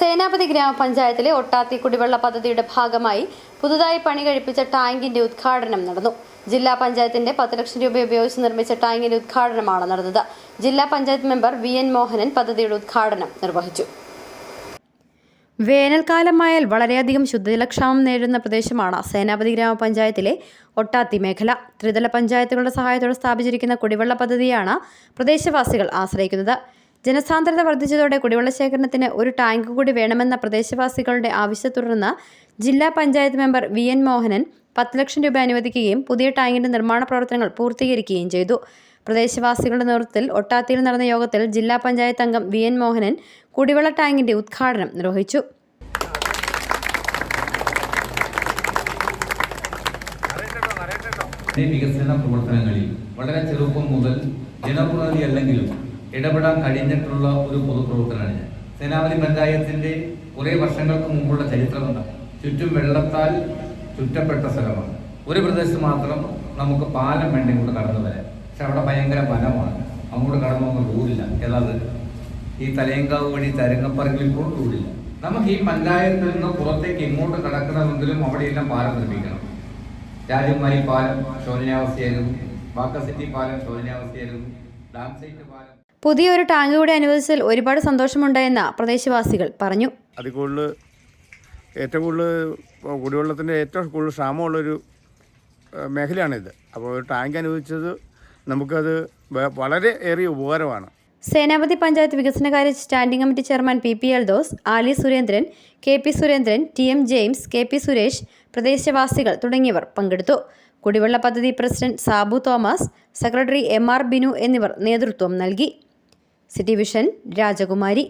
സേനാപതി ഗ്രാമപഞ്ചായത്തിലെ ഒട്ടാത്തി കുടിവെള്ള പദ്ധതിയുടെ ഭാഗമായി പുതുതായി പണി കഴിപ്പിച്ച ടാങ്കിന്റെ ഉദ്ഘാടനം നടന്നു. ജില്ലാ പഞ്ചായത്തിന്റെ പത്ത് ലക്ഷം രൂപ ഉപയോഗിച്ച് നിർമ്മിച്ച ടാങ്കിന്റെ ഉദ്ഘാടനമാണ് നടന്നത്. ജില്ലാ panchayat member V N Mohanan പദ്ധതിയുടെ ഉദ്ഘാടനം നിർവഹിച്ചു. വേനൽക്കാലമായാൽ വളരെയധികം ശുദ്ധജലക്ഷാമം നേരിടുന്ന പ്രദേശമാണ് സേനാപതി ഗ്രാമപഞ്ചായത്തിലെ ഒട്ടാത്തി മേഖല. ത്രിതല പഞ്ചായത്തുകളുടെ സഹായത്തോടെ സ്ഥാപിച്ചിരിക്കുന്ന കുടിവെള്ള പദ്ധതിയാണ് പ്രദേശവാസികൾ ആശ്രയിക്കുന്നത്. ജനസാന്ദ്രത വർദ്ധിച്ചതോടെ കുടിവെള്ള ശേഖരണത്തിന് ഒരു ടാങ്ക് കൂടി വേണമെന്ന പ്രദേശവാസികളുടെ ആവശ്യത്തെ തുടർന്ന് ജില്ലാ panchayat member V N Mohanan പത്ത് ലക്ഷം രൂപ അനുവദിക്കുകയും പുതിയ ടാങ്കിന്റെ നിർമ്മാണ പ്രവർത്തനങ്ങൾ പൂർത്തീകരിക്കുകയും ചെയ്തു. പ്രദേശവാസികളുടെ നേതൃത്വത്തിൽ ഒട്ടാത്തിയിൽ നടന്ന യോഗത്തിൽ ജില്ലാ പഞ്ചായത്ത് അംഗം വി എൻ മോഹനൻ കുടിവെള്ള ടാങ്കിന്റെ ഉദ്ഘാടനം നിർവഹിച്ചു. വികസന പ്രവർത്തനങ്ങളിൽ വളരെ ചെറുപ്പം മുതൽ ജനപ്രതിനിധി അല്ലെങ്കിലും ഇടപെടാൻ കഴിഞ്ഞിട്ടുള്ള ഒരു പൊതുപ്രവർത്തനമാണ് ഞാൻ. സേനാപതി പഞ്ചായത്തിന്റെ കുറേ വർഷങ്ങൾക്ക് മുമ്പുള്ള ചരിത്രമുണ്ട് ചുറ്റും വെള്ളത്താൽ ചുറ്റപ്പെട്ട സ്ഥലമാണ്. ഒരു പ്രദേശത്ത് മാത്രം നമുക്ക് പാലം വേണ്ട ഇങ്ങോട്ട് കടന്നു വരാൻ. പക്ഷെ അവിടെ ഭയങ്കര വനമാണ്. അങ്ങോട്ട് കടന്നു പോകുന്ന റൂഡില്ല. ഏതാത് ഈ തലയങ്കാവ് വഴി തരങ്ങപ്പറങ്കിൽ ഇപ്പോൾ റൂഡില്ല. നമുക്ക് ഈ പഞ്ചായത്തിൽ നിന്ന് പുറത്തേക്ക് ഇങ്ങോട്ട് കടക്കണമെങ്കിലും അവിടെയെല്ലാം പാലം നിർമ്മിക്കണം. രാജകുമാരി പാലം ശോചനാവസ്ഥയായിരുന്നു. ബാക്കസിറ്റി പാലം ശോചനാവസ്ഥയായിരുന്നു. ഡാം സൈറ്റ് പാലം. പുതിയൊരു ടാങ്ക് കൂടി അനുവദിച്ചതിൽ ഒരുപാട് സന്തോഷമുണ്ടെന്ന് പ്രദേശവാസികൾ പറഞ്ഞു. അതിൽ കൂടുതൽ ഏറ്റവും കൂടുതൽ കുടിവെള്ളത്തിന്റെ ഏറ്റവും കൂടുതൽ ക്ഷാമമുള്ളൊരു മേഖലയാണിത്. അപ്പോൾ ഒരു ടാങ്ക് അനുവദിച്ചത് നമുക്കത് വളരെ ഏറെ ഉപകാരമാണ്. സേനാപതി പഞ്ചായത്ത് വികസനകാര്യ standing committee chairman P P L those Ali Surendran K P Surendran T M James K P Suresh പ്രദേശവാസികൾ തുടങ്ങിയവർ പങ്കെടുത്തു. കുടിവെള്ള പദ്ധതി president Sabu Thomas secretary M R Binu എന്നിവർ നേതൃത്വം നൽകി. സിറ്റി വിഷൻ രാജകുമാരി